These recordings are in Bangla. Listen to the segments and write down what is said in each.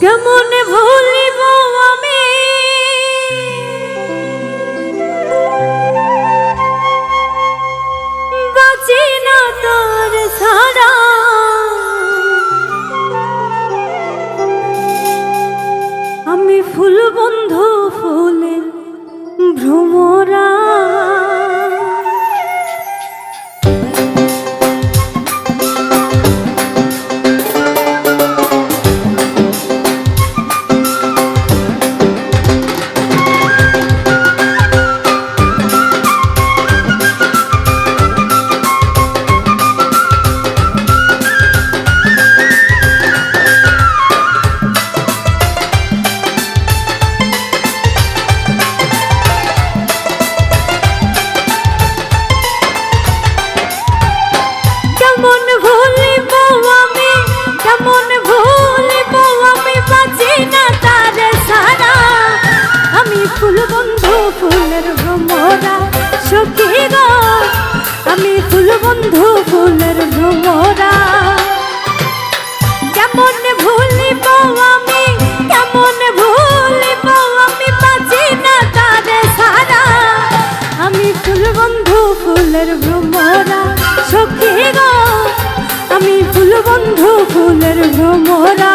কেমন ভুলিব আমি ফুল বন্ধু, ফুলের ভ্রমরা সখী গো। আমি ফুল বন্ধু, ফুলের ভ্রমরা। কেমন ভুলিব আমি, কেমন ভুলিব আমি, বাঁচি না তার সারা। আমি ফুল বন্ধু, ফুলের ভ্রমরা সখী গো। আমি ফুল বন্ধু, ফুলের ভ্রমরা।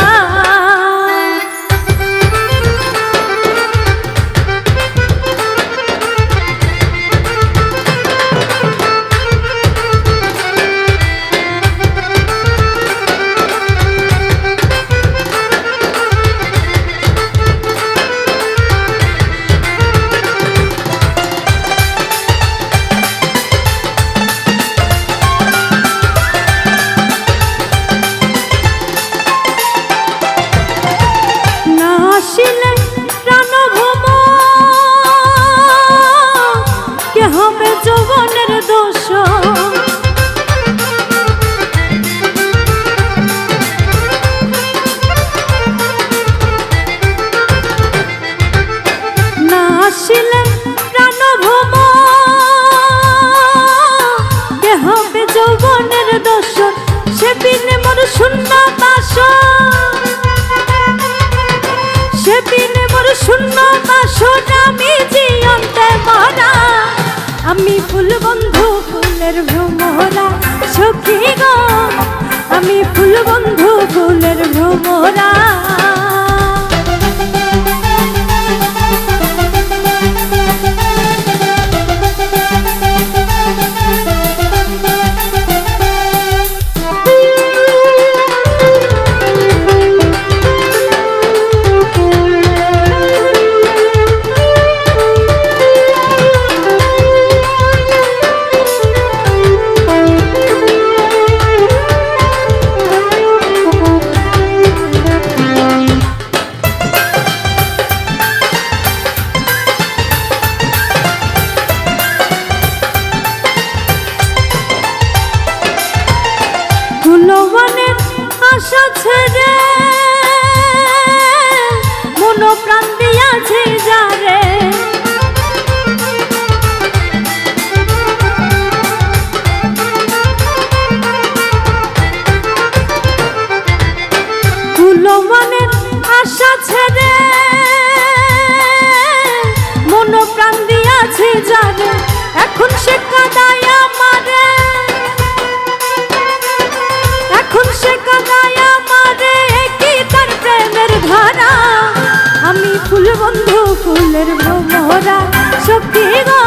শূন্য বাসন আমি জিয়ন্তে মরা। আমি ফুল বন্ধু, ফুলের ভ্রমরা। সখী গো, আমি ফুল বন্ধু, ফুলের ভ্রমরা। মন প্রাণ দিয়াছে যারে। আশা মন প্রাণ দিয়াছে যারে। এখন সে এখন সে কাদায় ফুল বন্ধু ফুলের ভ্রমরা সত্যি গো।